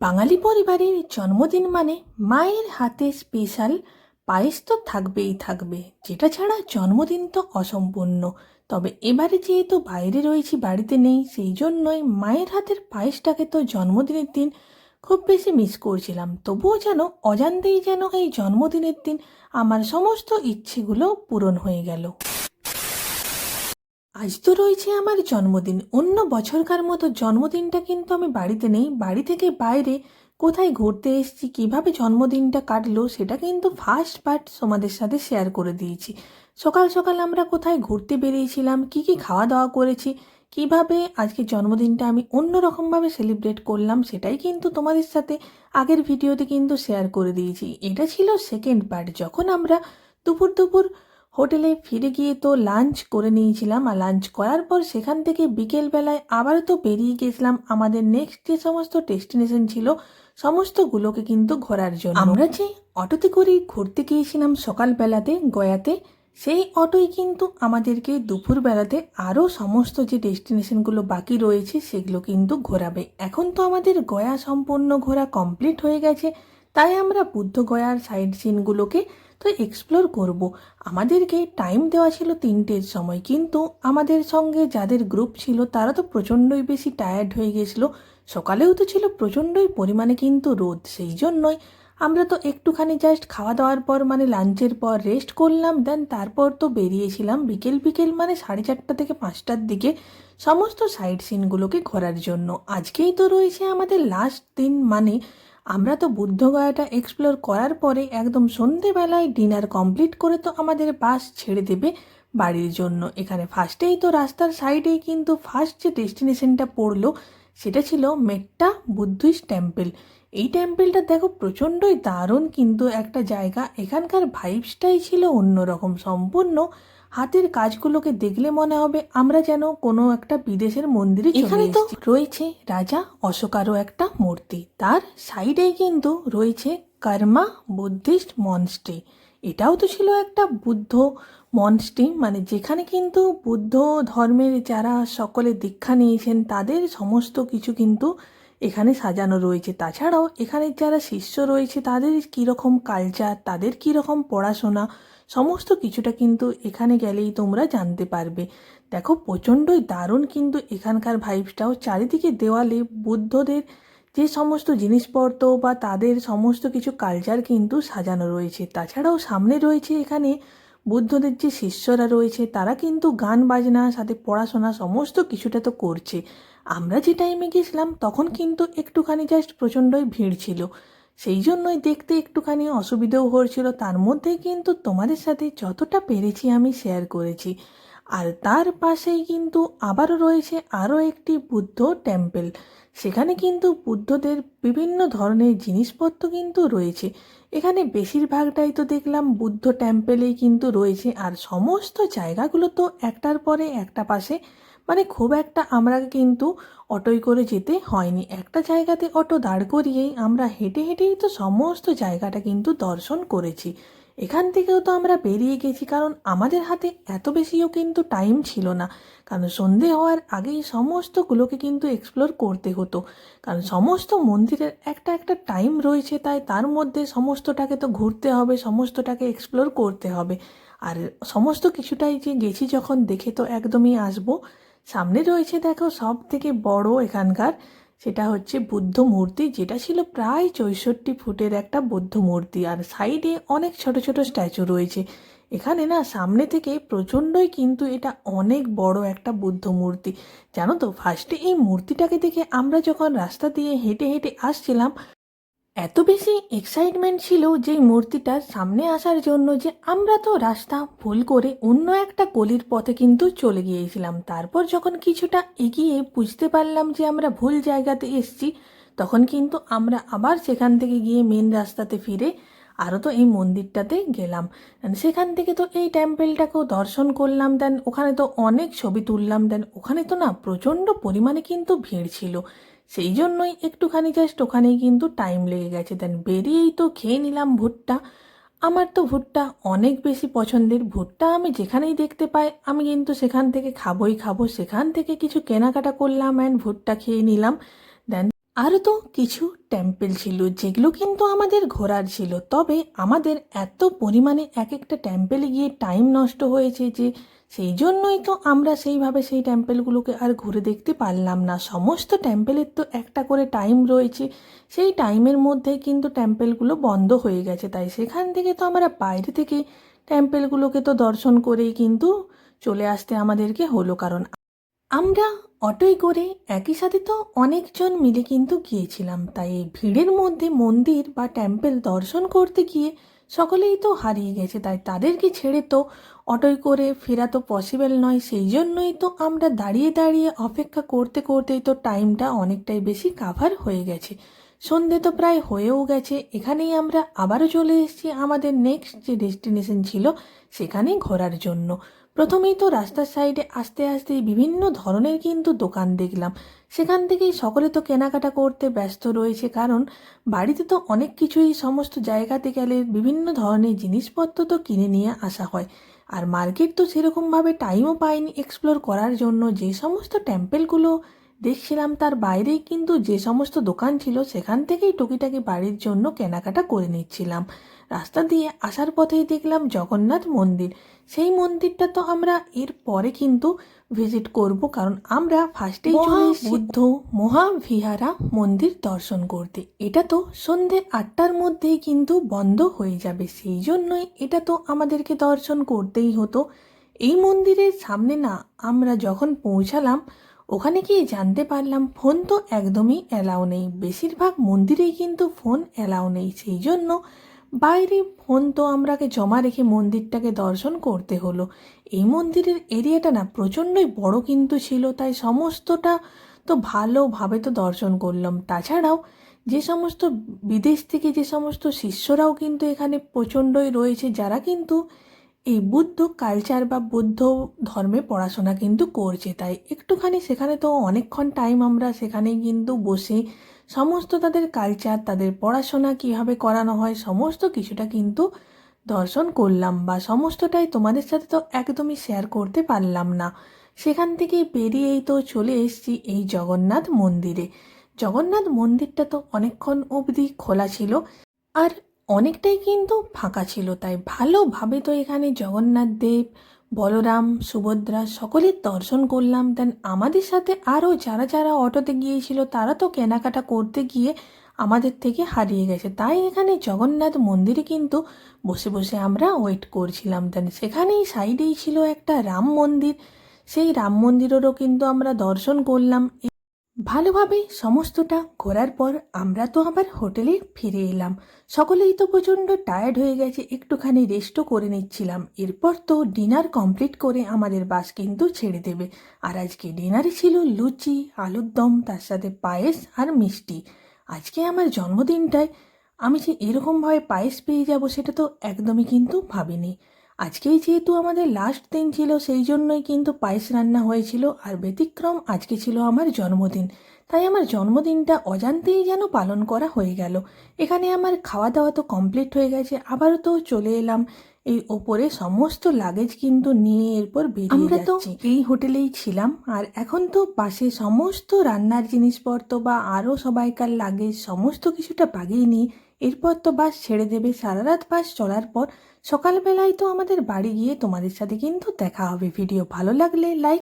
বাঙালি পরিবারের জন্মদিন মানে মায়ের হাতে স্পেশাল পায়েস তো থাকবেই থাকবে। যেটা ছাড়া জন্মদিন তো অসম্পূর্ণ। তবে এবারে যেহেতু বাইরে রয়েছি, বাড়িতে নেই, সেই জন্যই মায়ের হাতের পায়েসটাকে তো জন্মদিনের দিন খুব বেশি মিস করছিলাম। তবুও যেন অজান্তেই যেন এই জন্মদিনের দিন আমার সমস্ত ইচ্ছেগুলো পূরণ হয়ে গেল। আজ তো রয়েছে আমার জন্মদিন। অন্য বছরকার মতো জন্মদিনটা কিন্তু আমি বাড়িতে নেই। বাড়ি থেকে বাইরে কোথায় ঘুরতে এসেছি, কীভাবে জন্মদিনটা কাটলো, সেটা কিন্তু ফার্স্ট পার্ট তোমাদের সাথে শেয়ার করে দিয়েছি। সকাল সকাল আমরা কোথায় ঘুরতে বেরিয়েছিলাম, কি কি খাওয়া দাওয়া করেছি, কীভাবে আজকে জন্মদিনটা আমি অন্যরকমভাবে সেলিব্রেট করলাম, সেটাই কিন্তু তোমাদের সাথে আগের ভিডিওতে কিন্তু শেয়ার করে দিয়েছি। এটা ছিল সেকেন্ড পার্ট যখন আমরা দুপুর দুপুর হোটেলে ফিরে গিয়ে তো লাঞ্চ করে নিয়েছিলাম আর লাঞ্চ করার পর সেখান থেকে বিকেলবেলায় আবারও তো বেরিয়ে গেছিলাম। আমাদের নেক্সট যে সমস্ত ডেস্টিনেশন ছিল, সমস্তগুলোকে কিন্তু ঘোরার জন্য। আমরা যে অটোতে করে ঘুরতে গিয়েছিলাম সকালবেলাতে গয়াতে, সেই অটোই কিন্তু আমাদেরকে দুপুরবেলাতে আরও সমস্ত যে ডেস্টিনেশনগুলো বাকি রয়েছে, সেগুলো কিন্তু ঘোরাবে। এখন তো আমাদের গয়া সম্পূর্ণ ঘোরা কমপ্লিট হয়ে গেছে। তাই আমরা বুদ্ধ গয়ার সাইড সিনগুলোকে তো এক্সপ্লোর করব। আমাদেরকে টাইম দেওয়া ছিল তিনটের সময়। কিন্তু আমাদের সঙ্গে যাদের গ্রুপ ছিল, তারা তো প্রচণ্ডই বেশি টায়ার্ড হয়ে গেছিল। সকালেও তো ছিল প্রচণ্ডই পরিমাণে কিন্তু রোদ। সেই জন্যই আমরা তো একটুখানি জাস্ট খাওয়া দাওয়ার পর মানে লাঞ্চের পর রেস্ট করলাম। দেন তারপর তো বেরিয়েছিলাম বিকেল বিকেল মানে সাড়ে চারটা থেকে পাঁচটার দিকে সমস্ত সাইড সিনগুলোকে ঘোরার জন্য। আজকেই তো রয়েছে আমাদের লাস্ট দিন মানে আমরা তো বুদ্ধগয়াটা এক্সপ্লোর করার পরে একদম সন্ধেবেলায় ডিনার কমপ্লিট করে তো আমাদের বাস ছেড়ে দেবে বাড়ির জন্য। এখানে ফার্স্টেই তো রাস্তার সাইডেই কিন্তু ফার্স্ট যে ডেস্টিনেশনটা পড়ল, সেটা ছিল মেট্টা বুদ্ধিস্ট টেম্পল এই টেম্পলটা দেখো প্রচণ্ডই দারুণ, কিন্তু একটা জায়গা এখানকার ভাইবসটাই ছিল অন্যরকম, সম্পূর্ণ হাতের কাজগুলোকে দেখলে মনে হবে আমরা যেন কোনো একটা বিদেশের মন্দিরে এখানে তো রয়েছে রাজা অশোকারও একটা মূর্তি। তার সাইডেই কিন্তু রয়েছে কর্মা বুদ্ধিস্ট মনস্ট্রি এটাও তো ছিল একটা বুদ্ধ মনস্ট্রি মানে যেখানে কিন্তু বুদ্ধ ধর্মের যারা সকলে দীক্ষা নিয়েছেন তাদের সমস্ত কিছু কিন্তু এখানে সাজানো রয়েছে। তাছাড়াও এখানে যারা শিষ্য রয়েছে তাদের কীরকম কালচার তাদের কীরকম পড়াশোনা সমস্ত কিছুটা কিন্তু এখানে গেলেই তোমরা জানতে পারবে। দেখো, প্রচণ্ডই দারুণ কিন্তু এখানকার ভাইবসটাও চারিদিকে দেওয়ালে বুদ্ধদের যে সমস্ত জিনিসপত্র বা তাদের সমস্ত কিছু কালচার কিন্তু সাজানো রয়েছে। তাছাড়াও সামনে রয়েছে এখানে বুদ্ধদের যে শিষ্যরা রয়েছে, তারা কিন্তু গান, বাজনা, সাথে পড়াশোনা সমস্ত কিছুটা তো করছে। আমরা যে টাইমে গেছিলাম, তখন কিন্তু একটুখানি জাস্ট প্রচণ্ডই ভিড় ছিল। সেই জন্যই দেখতে একটুখানি অসুবিধেও হয়েছিল। তার মধ্যে কিন্তু তোমাদের সাথে যতটা পেরেছি আমি শেয়ার করেছি। আর তার পাশেই কিন্তু আবারও রয়েছে আরও একটি বুদ্ধ টেম্পল সেখানে কিন্তু বুদ্ধদের বিভিন্ন ধরনের জিনিসপত্র কিন্তু রয়েছে। এখানে বেশিরভাগটাই তো দেখলাম বুদ্ধ টেম্পেলেই কিন্তু রয়েছে। আর সমস্ত জায়গাগুলো তো একটার পরে একটা পাশে। মানে খুব একটা আমরা কিন্তু অটোয় করে যেতে হয়নি। একটা জায়গাতে অটো দাঁড় করিয়েই আমরা হেঁটে হেঁটেই তো সমস্ত জায়গাটা কিন্তু দর্শন করেছি। এখান থেকেও তো আমরা বেরিয়ে গেছি, কারণ আমাদের হাতে এত বেশিও কিন্তু টাইম ছিল না। কারণ সন্ধে হওয়ার আগেই সমস্তগুলোকে কিন্তু এক্সপ্লোর করতে হতো। কারণ সমস্ত মন্দিরের একটা একটা টাইম রয়েছে, তাই তার মধ্যে সমস্তটাকে তো ঘুরতে হবে, সমস্তটাকে এক্সপ্লোর করতে হবে। আর সমস্ত কিছুটাই যে গেছি যখন দেখে তো একদমই আসব। সামনে রয়েছে দেখো সব থেকে বড় এখানকার, সেটা হচ্ছে বুদ্ধ মূর্তি, যেটা ছিল প্রায় চৌষট্টি ফুটের একটা বুদ্ধ মূর্তি, আর সাইডে অনেক ছোট ছোট স্ট্যাচু রয়েছে। এখানে না সামনে থেকে প্রচণ্ডই কিন্তু এটা অনেক বড় একটা বুদ্ধ মূর্তি। জানো তো ফার্স্টে এই মূর্তিটাকে দেখে আমরা যখন রাস্তা দিয়ে হেঁটে হেঁটে আসছিলাম এত বেশি এক্সাইটমেন্ট ছিল যে মূর্তিটার সামনে আসার জন্য যে আমরা তো রাস্তা ভুল করে অন্য একটা গলির পথে কিন্তু চলে গিয়েছিলাম। তারপর যখন কিছুটা এগিয়ে বুঝতে পারলাম যে আমরা ভুল জায়গাতে এসছি, তখন কিন্তু আমরা আবার সেখান থেকে গিয়ে মেন রাস্তাতে ফিরে আরও তো এই মন্দিরটাতে গেলাম। সেখান থেকে তো এই টেম্পেলটাকেও দর্শন করলাম দেন ওখানে তো অনেক ছবি তুললাম দেন ওখানে তো না প্রচণ্ড পরিমাণে কিন্তু ভিড় ছিল। সেই জন্যই একটুখানি জাস্ট ওখানেই কিন্তু টাইম লেগে গেছে। দেন বেরিয়েই তো খেয়ে নিলাম ভুট্টা। আমার তো ভুট্টা অনেক বেশি পছন্দের। ভুট্টা আমি যেখানেই দেখতে পাই, আমি কিন্তু সেখান থেকে খাবই খাব। সেখান থেকে কিছু কেনাকাটা করলাম অ্যান্ড ভুট্টা খেয়ে নিলাম। আরও তো কিছু টেম্পেল ছিল, যেগুলো কিন্তু আমাদের ঘোরার ছিল। তবে আমাদের এত পরিমাণে এক একটা টেম্পেলে গিয়ে টাইম নষ্ট হয়েছে যে সেই জন্যই তো আমরা সেইভাবে সেই টেম্পেলগুলোকে আর ঘুরে দেখতে পারলাম না। সমস্ত টেম্পেলের তো একটা করে টাইম রয়েছে, সেই টাইমের মধ্যে কিন্তু টেম্পেলগুলো বন্ধ হয়ে গেছে। তাই সেখান থেকে তো আমরা বাইরে থেকে টেম্পেলগুলোকে তো দর্শন করেই কিন্তু চলে আসতে আমাদেরকে হলো। কারণ আমরা অটোয় করে একই সাথে তো অনেকজন মিলে কিন্তু গিয়েছিলাম, তাই ভিড়ের মধ্যে মন্দির বা টেম্পেল দর্শন করতে গিয়ে সকলেই তো হারিয়ে গেছে, তাই তাদেরকে ছেড়ে তো অটোয় করে ফেরা তো পসিবল নয়। সেই জন্যই তো আমরা দাঁড়িয়ে দাঁড়িয়ে অপেক্ষা করতে করতেই তো টাইমটা অনেকটাই বেশি কাভার হয়ে গেছে। সন্ধে তো প্রায় হয়েও গেছে, এখানেই আমরা আবারও চলে এসেছি আমাদের নেক্সট যে ডেস্টিনেশন ছিল সেখানে ঘোরার জন্য। প্রথমেই তো রাস্তার সাইডে আস্তে আস্তে বিভিন্ন ধরনের কিন্তু দোকান দেখলাম। সেখান থেকেই সকলে তো কেনাকাটা করতে ব্যস্ত রয়েছে, কারণ বাড়িতে তো অনেক কিছুই সমস্ত জায়গাতে গেলে বিভিন্ন ধরনের জিনিসপত্র তো কিনে নিয়ে আসা হয়। আর মার্কেট তো সেরকমভাবে টাইমও পাইনি এক্সপ্লোর করার জন্য, যে সমস্ত টেম্পেলগুলো দেখছিলাম তার বাইরেই কিন্তু যে সমস্ত দোকান ছিল সেখান থেকেই টুকিটাকি বাড়ির জন্য কেনাকাটা করে নিচ্ছিলাম। রাস্তা দিয়ে আসার পথেই দেখলাম জগন্নাথ মন্দির। সেই মন্দিরটা তো আমরা এর পরে কিন্তু ভিজিট করব কারণ আমরা ফার্স্টেই চলে বুদ্ধ মহাভিহারা মন্দির দর্শন করতে। এটা তো সন্ধে আটটার মধ্যেই কিন্তু বন্ধ হয়ে যাবে। সেই জন্যই এটা তো আমাদেরকে দর্শন করতেই হতো। এই মন্দিরের সামনে না আমরা যখন পৌঁছালাম ওখানে গিয়ে জানতে পারলাম ফোন তো একদমই অ্যালাউ নেই। বেশিরভাগ মন্দিরেই কিন্তু ফোন অ্যালাউ নেই। সেই জন্য বাইরে ফোন তো আমরাকে জমা রেখে মন্দিরটাকে দর্শন করতে হলো। এই মন্দিরের এরিয়াটা না প্রচণ্ডই বড় কিন্তু ছিল, তাই সমস্তটা তো ভালোভাবে তো দর্শন করলাম। তাছাড়াও যে সমস্ত বিদেশ থেকে যে সমস্ত শিষ্যরাও কিন্তু এখানে প্রচণ্ডই রয়েছে, যারা কিন্তু এই বুদ্ধ কালচার বা বুদ্ধ ধর্মে পড়াশোনা কিন্তু করছে তাই একটুখানি সেখানে তো অনেকক্ষণ টাইম আমরা সেখানে কিন্তু বসে সমস্ত তাদের কালচার তাদের পড়াশোনা কীভাবে করানো হয়, সমস্ত কিছুটা কিন্তু দর্শন করলাম বা সমস্তটাই তোমাদের সাথে তো একদমই শেয়ার করতে পারলাম না। সেখান থেকে বেরিয়েই তো চলে এসেছি এই জগন্নাথ মন্দিরে। জগন্নাথ মন্দিরটা তো অনেকক্ষণ অবধি খোলা ছিল। আর অনেকটাই কিন্তু ফাঁকা ছিল, তাই ভালোভাবে তো এখানে জগন্নাথ দেব, বলরাম, সুভদ্রা সকলের দর্শন করলাম। দেন আমাদের সাথে আরও যারা যারা অটোতে গিয়েছিল, তারা তো কেনাকাটা করতে গিয়ে আমাদের থেকে হারিয়ে গেছে। তাই এখানে জগন্নাথ মন্দিরে কিন্তু বসে বসে আমরা ওয়েট করছিলাম। দেন সেখানেই সাইডেই ছিল একটা রাম মন্দির। সেই রাম মন্দিরেরও কিন্তু আমরা দর্শন করলাম। ভালোভাবে সমস্তটা ঘোরার পর আমরা তো আবার হোটেলে ফিরে এলাম। সকলেই তো প্রচণ্ড টায়ার্ড হয়ে গেছে, একটুখানি রেস্টও করে নিচ্ছিলাম। এরপর তো ডিনার কমপ্লিট করে আমাদের বাস কিন্তু ছেড়ে দেবে। আর আজকে ডিনারে ছিল লুচি, আলুর দম, তার সাথে পায়েস আর মিষ্টি। আজকে আমার জন্মদিনটায় আমি যে এরকমভাবে পায়েস পেয়ে যাব সেটা তো একদমই কিন্তু ভাবিনি। আজকেই যেহেতু আমাদের লাস্ট দিন ছিল সেই জন্যই কিন্তু পায়েস রান্না হয়েছিল আর ব্যতিক্রম আজকে ছিল আমার জন্মদিন। তাই আমার জন্মদিনটা অজান্তেই যেন পালন করা হয়ে গেল। এখানে আমার খাওয়া দাওয়া তো কমপ্লিট হয়ে গেছে আবারও তো চলে এলাম। এই ওপরে সমস্ত লাগেজ কিন্তু নিয়ে এরপর বেরিয়ে আমরা তো এই হোটেলেই ছিলাম আর এখন তো পাশে সমস্ত রান্নার জিনিসপত্র বা আরও সবাইকার লাগেজ সমস্ত কিছুটা বাগিয়ে নিয়ে এরপর তো বাস ছেড়ে দেবে। সারা রাত বাস চলার পর সকালবেলায় তো আমাদের বাড়ি গিয়ে তোমাদের সাথে কিন্তু দেখা হবে। ভিডিও ভালো লাগলে লাইক